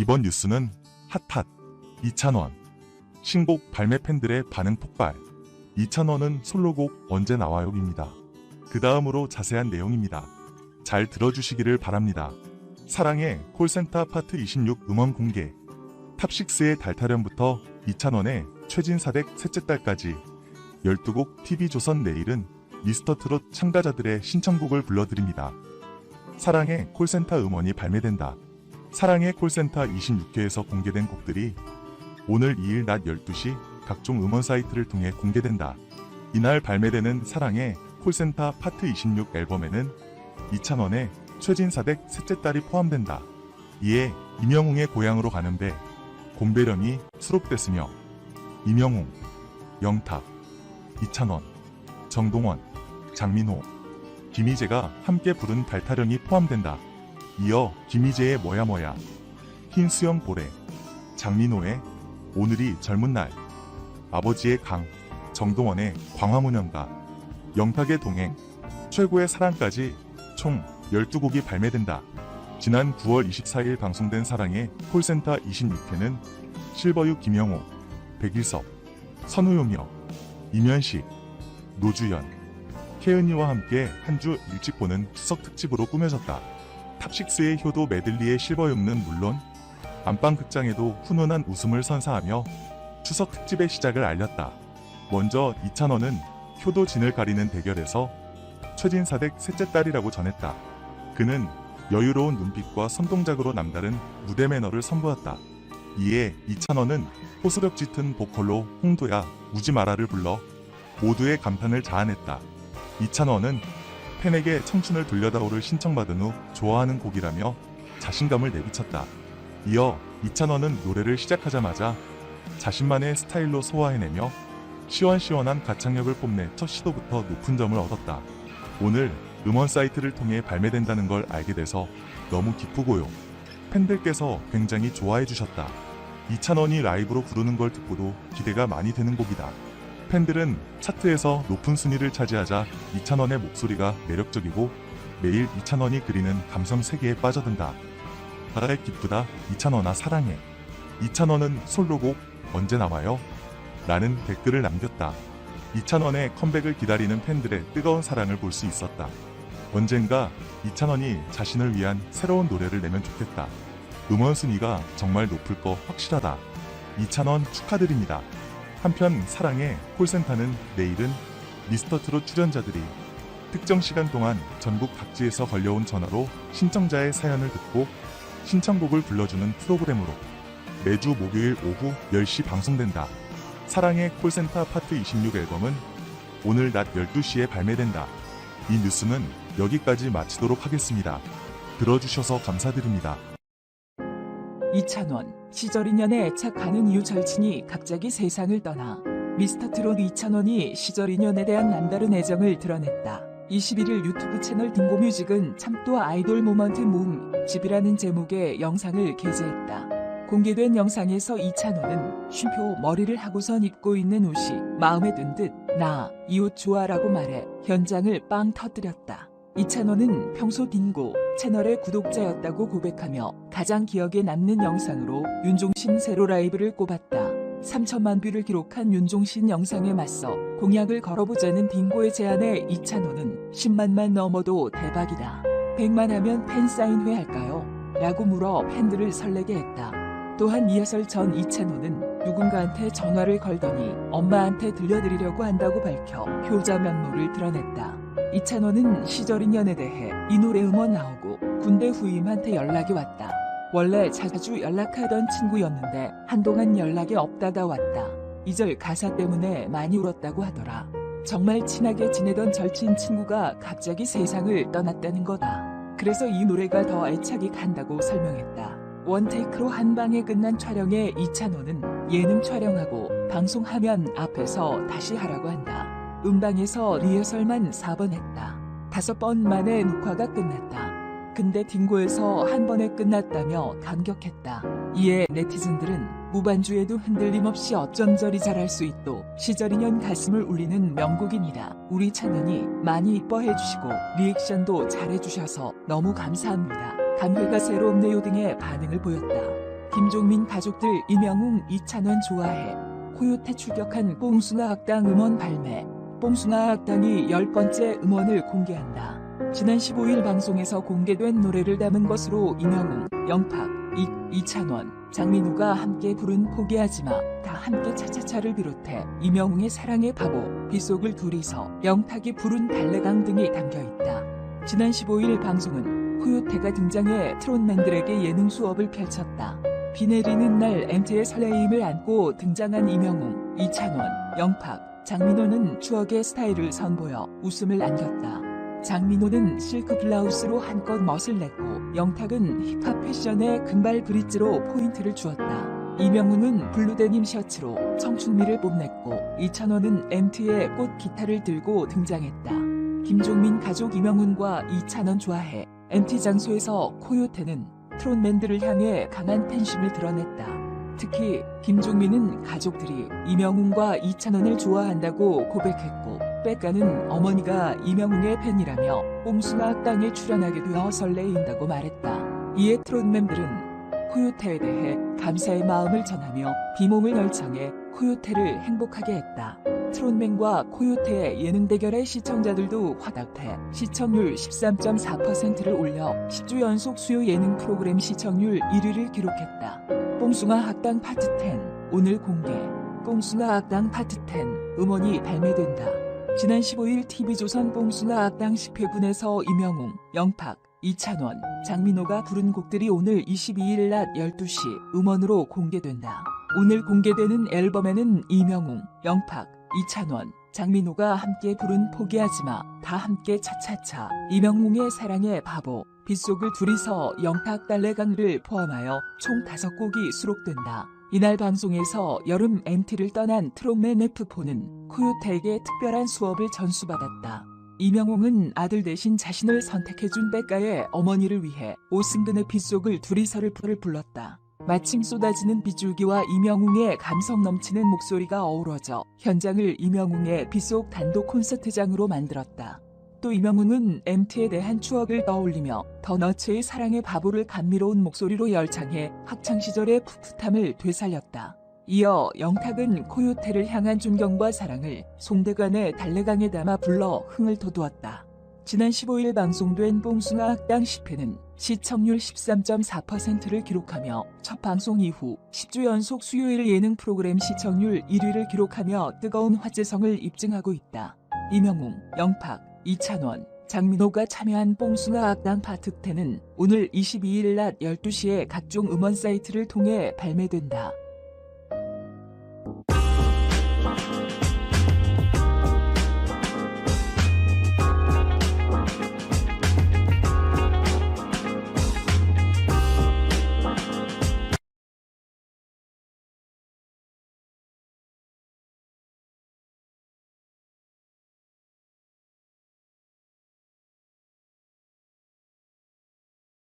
이번 뉴스는 핫핫 2,000원 신곡 발매 팬들의 반응 폭발 2,000원은 솔로곡 언제 나와요입니다. 그 다음으로 자세한 내용입니다. 잘 들어주시기를 바랍니다. 사랑의 콜센터 파트 26 음원 공개 탑6의 달타령부터 2,000원의 최진사댁 셋째 딸까지 12곡 TV조선 내일은 미스터트롯 참가자들의 신청곡을 불러드립니다. 사랑의 콜센터 음원이 발매된다. 사랑의 콜센터 26회에서 공개된 곡들이 오늘 2일 낮 12시 각종 음원 사이트를 통해 공개된다. 이날 발매되는 사랑의 콜센터 파트 26 앨범에는 2,000원의 최진사댁 셋째 딸이 포함된다. 이에 임영웅의 고향으로 가는 배, 곰배령이 수록됐으며 임영웅, 영탁, 이찬원, 정동원, 장민호, 김희재가 함께 부른 달타령이 포함된다. 이어 김희재의 뭐야 뭐야, 흰수염 보레, 장민호의 오늘이 젊은 날, 아버지의 강, 정동원의 광화문연가, 영탁의 동행, 최고의 사랑까지 총 12곡이 발매된다. 지난 9월 24일 방송된 사랑의 콜센터 26회는 실버유 김영호, 백일섭, 선우용이어, 이면식, 노주연, 태은이와 함께 한 주 일찍 보는 추석 특집으로 꾸며졌다. 탑식스의 효도 메들리의 실버용는 물론 안방 극장에도 훈훈한 웃음을 선사하며 추석 특집의 시작을 알렸다. 먼저 이찬원은 효도 진을 가리는 대결에서 최진사댁 셋째 딸이라고 전했다. 그는 여유로운 눈빛과 손동작으로 남다른 무대 매너를 선보였다. 이에 이찬원은 호소력 짙은 보컬로 홍도야 우지 마라를 불러 모두의 감탄을 자아냈다. 이찬원은 팬에게 청춘을 돌려다오를 신청받은 후 좋아하는 곡이라며 자신감을 내비쳤다. 이어 이찬원은 노래를 시작하자마자 자신만의 스타일로 소화해내며 시원시원한 가창력을 뽐내 첫 시도부터 높은 점을 얻었다. 오늘 음원 사이트를 통해 발매된다는 걸 알게 돼서 너무 기쁘고요. 팬들께서 굉장히 좋아해 주셨다. 이찬원이 라이브로 부르는 걸 듣고도 기대가 많이 되는 곡이다. 팬들은 차트에서 높은 순위를 차지하자 이찬원의 목소리가 매력적이고 매일 이찬원이 그리는 감성 세계에 빠져든다. 바다의 기쁘다 이찬원아 사랑해. 이찬원은 솔로곡 언제 나와요? 라는 댓글을 남겼다. 이찬원의 컴백을 기다리는 팬들의 뜨거운 사랑을 볼 수 있었다. 언젠가 이찬원이 자신을 위한 새로운 노래를 내면 좋겠다. 음원 순위가 정말 높을 거 확실하다. 이찬원 축하드립니다. 한편 사랑의 콜센터는 내일은 미스터트롯 출연자들이 특정 시간 동안 전국 각지에서 걸려온 전화로 신청자의 사연을 듣고 신청곡을 불러주는 프로그램으로 매주 목요일 오후 10시 방송된다. 사랑의 콜센터 파트 26 앨범은 오늘 낮 12시에 발매된다. 이 뉴스는 여기까지 마치도록 하겠습니다. 들어주셔서 감사드립니다. 이찬원, 시절 인연에 애착하는 이유 절친이 갑자기 세상을 떠나 미스터트롯 이찬원이 시절 인연에 대한 남다른 애정을 드러냈다. 21일 유튜브 채널 딩고뮤직은 참또 아이돌 모먼트 몸 집이라는 제목의 영상을 게재했다. 공개된 영상에서 이찬원은 쉼표 머리를 하고선 입고 있는 옷이 마음에 든 듯 나 이 옷 좋아라고 말해 현장을 빵 터뜨렸다. 이찬원은 평소 딩고 채널의 구독자였다고 고백하며 가장 기억에 남는 영상으로 윤종신 세로 라이브를 꼽았다. 3천만 뷰를 기록한 윤종신 영상에 맞서 공약을 걸어보자는 딩고의 제안에 이찬원은 10만만 넘어도 대박이다. 100만 하면 팬 사인회 할까요? 라고 물어 팬들을 설레게 했다. 또한 이하설 전 이찬호는 누군가한테 전화를 걸더니 엄마한테 들려드리려고 한다고 밝혀 효자 면모를 드러냈다. 이찬호는 시절 인연에 대해 이 노래 음원 나오고 군대 후임한테 연락이 왔다. 원래 자주 연락하던 친구였는데 한동안 연락이 없다가 왔다. 이 절 가사 때문에 많이 울었다고 하더라. 정말 친하게 지내던 절친 친구가 갑자기 세상을 떠났다는 거다. 그래서 이 노래가 더 애착이 간다고 설명했다. 원테이크로 한 방에 끝난 촬영에 이찬호는 예능 촬영하고 방송하면 앞에서 다시 하라고 한다. 음방에서 리허설만 4번 했다. 다섯 번 만에 녹화가 끝났다. 근데 딩고에서 한 번에 끝났다며 감격했다. 이에 네티즌들은 무반주에도 흔들림 없이 어쩜 저리 잘할 수 있도 시절 인연 가슴을 울리는 명곡입니다. 우리 찬은이 많이 이뻐해 주시고 리액션도 잘해 주셔서 너무 감사합니다. 감회가 새롭네요 등의 반응을 보였다. 김종민 가족들 이명웅 이찬원 좋아해 코요태 출격한 뽕숭아 학당 음원 발매 뽕숭아 학당이 10번째 음원을 공개한다. 지난 15일 방송에서 공개된 노래를 담은 것으로 이명웅, 영팍, 이, 이찬원, 장민호가 함께 부른 포기하지마 다 함께 차차차를 비롯해 이명웅의 사랑의 바보, 빗속을 둘이서 영탁이 부른 달래강 등이 담겨있다. 지난 15일 방송은 코요태가 등장해 트롯맨들에게 예능 수업을 펼쳤다. 비 내리는 날 MT의 설레임을 안고 등장한 이명웅, 이찬원, 영팍, 장민호는 추억의 스타일을 선보여 웃음을 안겼다. 장민호는 실크 블라우스로 한껏 멋을 냈고 영탁은 힙합 패션의 금발 브릿지로 포인트를 주었다. 이명웅은 블루 데님 셔츠로 청춘미를 뽐냈고 이찬원은 MT의 꽃 기타를 들고 등장했다. 김종민 가족 이명훈과 이찬원 좋아해 MT 장소에서 코요태는 트롯맨들을 향해 강한 팬심을 드러냈다. 특히 김종민은 가족들이 이명웅과 이찬원을 좋아한다고 고백했고 백가는 어머니가 이명웅의 팬이라며 뽕숭아 학당에 출연하게 되어 설레인다고 말했다. 이에 트롯맨들은 코요태에 대해 감사의 마음을 전하며 비몽을 열창해 코요태를 행복하게 했다. 트롯맨과 코요태의 예능 대결의 시청자들도 화답해 시청률 13.4%를 올려 10주 연속 수요 예능 프로그램 시청률 1위를 기록했다. 뽕숭아 학당 파트 10 오늘 공개. 뽕숭아 학당 파트 10 음원이 발매된다. 지난 15일 TV조선 뽕숭아 학당 10회분에서 이명웅, 영팍, 이찬원, 장민호가 부른 곡들이 오늘 22일 낮 12시 음원으로 공개된다. 오늘 공개되는 앨범에는 이명웅, 영팍, 이찬원, 장민호가 함께 부른 포기하지마, 다 함께 차차차, 이명웅의 사랑의 바보, 빗속을 둘이서 영탁 달래강을 포함하여 총 5곡이 수록된다. 이날 방송에서 여름 MT를 떠난 트롯맨 F4는 코요태에게 특별한 수업을 전수받았다. 이명웅은 아들 대신 자신을 선택해준 백가의 어머니를 위해 오승근의 빗속을 둘이서를 불렀다. 마침 쏟아지는 빗줄기와 이명웅의 감성 넘치는 목소리가 어우러져 현장을 이명웅의 빗속 단독 콘서트장으로 만들었다. 또 이명웅은 MT에 대한 추억을 떠올리며 더 너츠의 사랑의 바보를 감미로운 목소리로 열창해 학창시절의 풋풋함을 되살렸다. 이어 영탁은 코요태를 향한 존경과 사랑을 송대관의 달래강에 담아 불러 흥을 돋우었다. 지난 15일 방송된 뽕숭아 학당 10회는 시청률 13.4%를 기록하며 첫 방송 이후 10주 연속 수요일 예능 프로그램 시청률 1위를 기록하며 뜨거운 화제성을 입증하고 있다. 이명웅, 영팍, 이찬원, 장민호가 참여한 뽕숭아 악당 10는 오늘 22일 낮 12시에 각종 음원 사이트를 통해 발매된다.